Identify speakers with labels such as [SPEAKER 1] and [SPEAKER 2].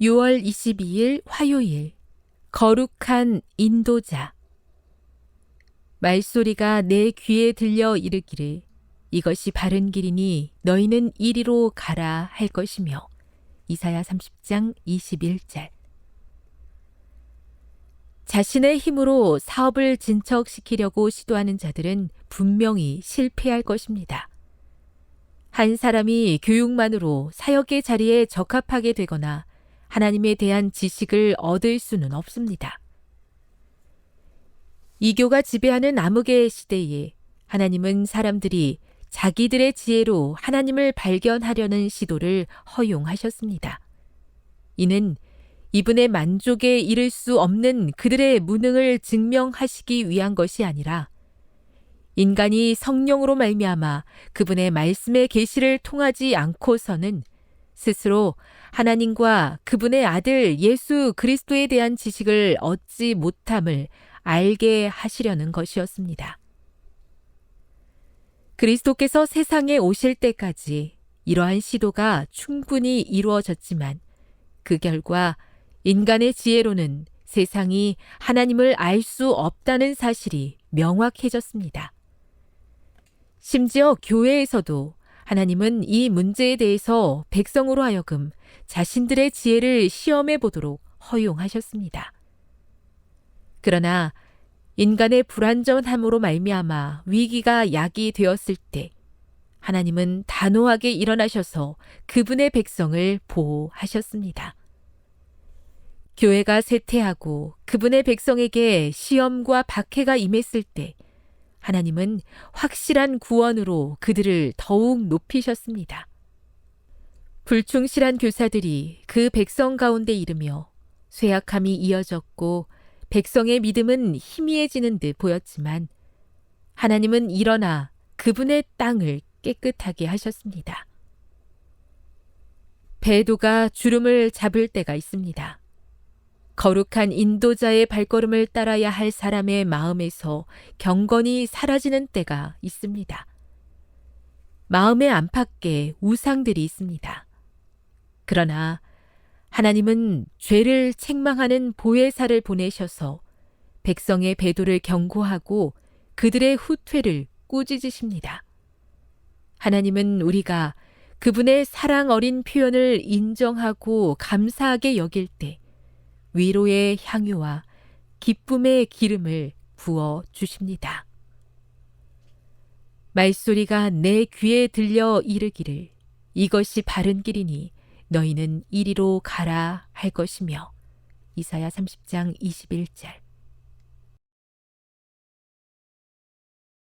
[SPEAKER 1] 6월 22일 화요일 거룩한 인도자 말소리가 내 귀에 들려 이르기를 이것이 바른 길이니 너희는 이리로 가라 할 것이며 이사야 30장 21절 자신의 힘으로 사업을 진척시키려고 시도하는 자들은 분명히 실패할 것입니다. 한 사람이 교육만으로 사역의 자리에 적합하게 되거나 하나님에 대한 지식을 얻을 수는 없습니다. 이교가 지배하는 암흑의 시대에 하나님은 사람들이 자기들의 지혜로 하나님을 발견하려는 시도를 허용하셨습니다. 이는 이분의 만족에 이를 수 없는 그들의 무능을 증명하시기 위한 것이 아니라 인간이 성령으로 말미암아 그분의 말씀의 계시를 통하지 않고서는 스스로 하나님과 그분의 아들 예수 그리스도에 대한 지식을 얻지 못함을 알게 하시려는 것이었습니다. 그리스도께서 세상에 오실 때까지 이러한 시도가 충분히 이루어졌지만 그 결과 인간의 지혜로는 세상이 하나님을 알 수 없다는 사실이 명확해졌습니다. 심지어 교회에서도 하나님은 이 문제에 대해서 백성으로 하여금 자신들의 지혜를 시험해 보도록 허용하셨습니다. 그러나 인간의 불완전함으로 말미암아 위기가 약이 되었을 때 하나님은 단호하게 일어나셔서 그분의 백성을 보호하셨습니다. 교회가 쇠퇴하고 그분의 백성에게 시험과 박해가 임했을 때 하나님은 확실한 구원으로 그들을 더욱 높이셨습니다. 불충실한 교사들이 그 백성 가운데 이르며 쇠약함이 이어졌고 백성의 믿음은 희미해지는 듯 보였지만 하나님은 일어나 그분의 땅을 깨끗하게 하셨습니다. 배도가 주름을 잡을 때가 있습니다. 거룩한 인도자의 발걸음을 따라야 할 사람의 마음에서 경건이 사라지는 때가 있습니다. 마음의 안팎에 우상들이 있습니다. 그러나 하나님은 죄를 책망하는 보혜사를 보내셔서 백성의 배도를 경고하고 그들의 후퇴를 꾸짖으십니다. 하나님은 우리가 그분의 사랑 어린 표현을 인정하고 감사하게 여길 때 위로의 향유와 기쁨의 기름을 부어 주십니다. 말소리가 내 귀에 들려 이르기를 이것이 바른 길이니 너희는 이리로 가라 할 것이며 이사야 30장 21절